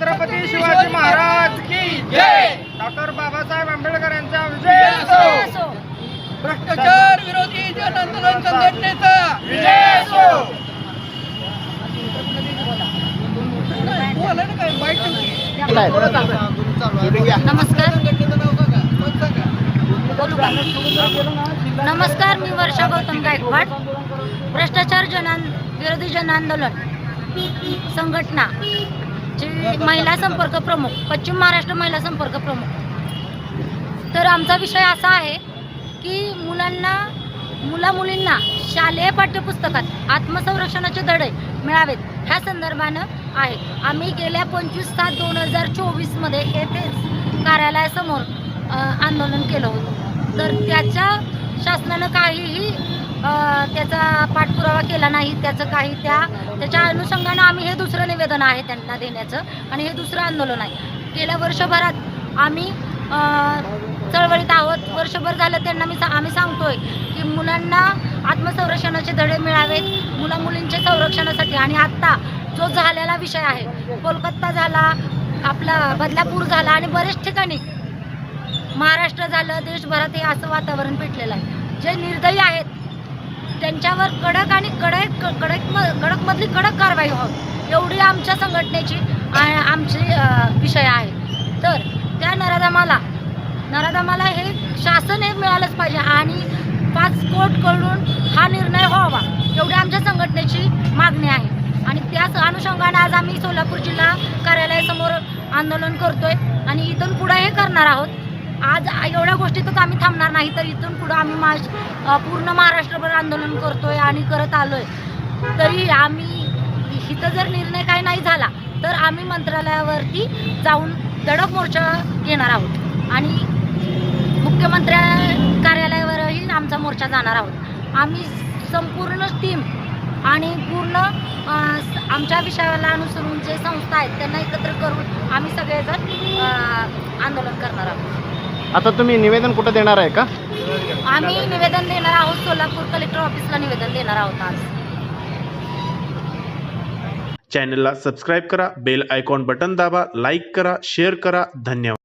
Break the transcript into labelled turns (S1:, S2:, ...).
S1: छत्रपती शिवाजी महाराज की जय. डॉक्टर बाबासाहेब आंबेडकर यांचा विजय असो.
S2: भ्रष्टाचार विरोधी जन आंदोलन संघटनेचा
S1: विजय असो.
S3: नमस्कार. नमस्कार मी वर्षा गौतम गायकवाड. भ्रष्टाचार जन विरोधी जन आंदोलन संघटना. आमची महिला संपर्क प्रमुख पश्चिम महाराष्ट्र महिला संपर्क प्रमुख. तर आमचा विषय असा आहे की मुलांना मुला मुलींना शालेय पाठ्यपुस्तकात आत्मसंरक्षणाचे धडे मिळावेत ह्या संदर्भानं आहे. आम्ही गेल्या पंचवीस सात दोन हजार चोवीसमध्ये येथेच कार्यालयासमोर आंदोलन केलं होतं. तर त्याच्या शासनानं काहीही त्याचा पाठपुरावा केला नाही त्याचं काही त्या त्याच्या अनुषंगानं आम्ही हे दुसरं निवेदन आहे त्यांना देण्याचं आणि हे दुसरं आंदोलन आहे. गेल्या वर्षभरात आम्ही चळवळीत आहोत. वर्षभर झालं त्यांना मी सा- आम्ही सांगतोय की मुलांना आत्मसंरक्षणाचे धडे मिळावेत मुला मुलींच्या संरक्षणासाठी. आणि आत्ता जो झालेला विषय आहे कोलकाता झाला आपला बदलापूर झाला आणि बरेच ठिकाणी महाराष्ट्र झालं देशभरात हे असं वातावरण पेटलेलं आहे. जे निर्दयी आहेत त्यांच्यावर कडक आणि कडक कडक कडकमधली कडक कारवाई व्हावी. एवढी आमच्या संघटनेची आमची विषय आहे. तर त्या नराधामाला नराधमाला हे शासन हे मिळालंच पाहिजे आणि पाच कोर्टकडून हा निर्णय व्हावा. एवढी आमच्या संघटनेची मागणी आहे. आणि त्याच अनुषंगाने आज आम्ही सोलापूर जिल्हा कार्यालयासमोर आंदोलन करतोय आणि इथून पुढे हे करणार आहोत. आज एवढ्या गोष्टीतच आम्ही थांबणार नाही तर इथून पुढं आम्ही मा पूर्ण महाराष्ट्रभर आंदोलन करतोय आणि करत आलोय. तरी आम्ही इथं जर निर्णय काही नाही झाला तर आम्ही मंत्रालयावरती जाऊन धडक मोर्चा घेणार आहोत. आणि मुख्यमंत्र्या कार्यालयावरही आमचा मोर्चा जाणार आहोत. आम्ही संपूर्ण टीम आणि पूर्ण आमच्या विषयाला अनुसरून जे संस्था आहेत त्यांना एकत्र करून आम्ही सगळेजण अ, आंदोलन करणार आहोत
S4: आता तुम्ही निवेदन कुठं देणार आहे का?
S3: आम्ही निवेदन देणार आहोत सोलापूर कलेक्टर ऑफिसला निवेदन देणार आहोत आज.
S5: चॅनलला सबस्क्राईब करा बेल आयकॉन बटन दाबा लाईक करा शेअर करा. धन्यवाद.